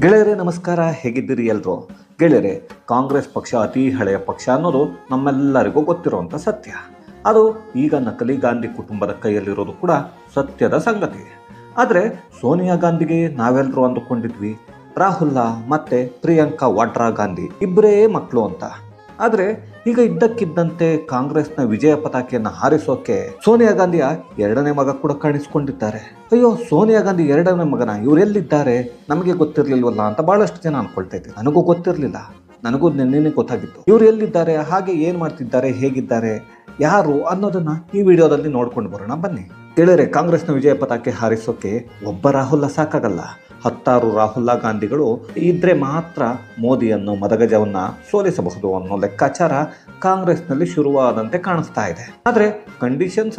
ಗೆಳೆಯರೇ, ನಮಸ್ಕಾರ. ಹೇಗಿದ್ದೀರಿ ಎಲ್ಲರೂ ಗೆಳೆಯರೆ, ಕಾಂಗ್ರೆಸ್ ಪಕ್ಷ, ಅತಿ ಹಳೆಯ ಪಕ್ಷ ಅನ್ನೋದು ನಮ್ಮೆಲ್ಲರಿಗೂ ಗೊತ್ತಿರುವಂಥ ಸತ್ಯ. ಅದು ಈಗ ನಕಲಿ ಗಾಂಧಿ ಕುಟುಂಬದ ಕೈಯಲ್ಲಿರೋದು ಕೂಡ ಸತ್ಯದ ಸಂಗತಿ. ಆದರೆ ಸೋನಿಯಾ ಗಾಂಧಿಗೆ ನಾವೆಲ್ಲರೂ ಅಂದುಕೊಂಡಿದ್ವಿ ರಾಹುಲ್ ಮತ್ತೆ ಪ್ರಿಯಾಂಕಾ ವಾಡ್ರಾ ಗಾಂಧಿ ಇಬ್ಬರೇ ಮಕ್ಕಳು ಅಂತ. ಆದರೆ ಈಗ ಇದ್ದಕ್ಕಿದ್ದಂತೆ ಕಾಂಗ್ರೆಸ್ನ ವಿಜಯ ಪತಾಕೆಯನ್ನು ಹಾರಿಸೋಕೆ ಸೋನಿಯಾ ಗಾಂಧಿಯ ಎರಡನೇ ಮಗ ಕೂಡ ಕಾಣಿಸ್ಕೊಂಡಿದ್ದಾರೆ. ಅಯ್ಯೋ, ಸೋನಿಯಾ ಗಾಂಧಿ ಎರಡನೇ ಮಗನ ಇವರೆಲ್ಲಿದ್ದಾರೆ ನಮಗೆ ಗೊತ್ತಿರಲಿಲ್ವಲ್ಲ ಅಂತ ಬಹಳಷ್ಟು ಜನ ಅನ್ಕೊಳ್ತಾ ಇದ್ದೆ ನನಗೂ ಗೊತ್ತಿರಲಿಲ್ಲ. ನನಗೂ ನಿನ್ನೆ ಗೊತ್ತಾಗಿತ್ತು. ಇವರು ಎಲ್ಲಿದ್ದಾರೆ? ಹಾಗೆ ಏನು ಮಾಡ್ತಿದ್ದಾರೆ? ಹೇಗಿದ್ದಾರೆ? ಯಾರು ಅನ್ನೋದನ್ನ ಈ ವಿಡಿಯೋದಲ್ಲಿ ನೋಡ್ಕೊಂಡು ಬರೋಣ ಬನ್ನಿ. ಗೆಳೆಯರೆ ಕಾಂಗ್ರೆಸ್ನ ವಿಜಯ ಪತಾಕೆ ಹಾರಿಸೋಕೆ ಒಬ್ಬ ರಾಹುಲ್ ಸಾಕಾಗಲ್ಲ. ಹತ್ತಾರು ರಾಹುಲ್ ಗಾಂಧಿಗಳು ಇದ್ರೆ ಮಾತ್ರ ಮೋದಿಯನ್ನು ಮದಗಜವನ್ನ ಸೋಲಿಸಬಹುದು ಅನ್ನೋ ಲೆಕ್ಕಾಚಾರ ಕಾಂಗ್ರೆಸ್ನಲ್ಲಿ ಶುರುವಾದಂತೆ ಕಾಣಿಸ್ತಾ ಇದೆ. ಆದ್ರೆ ಕಂಡೀಷನ್ಸ್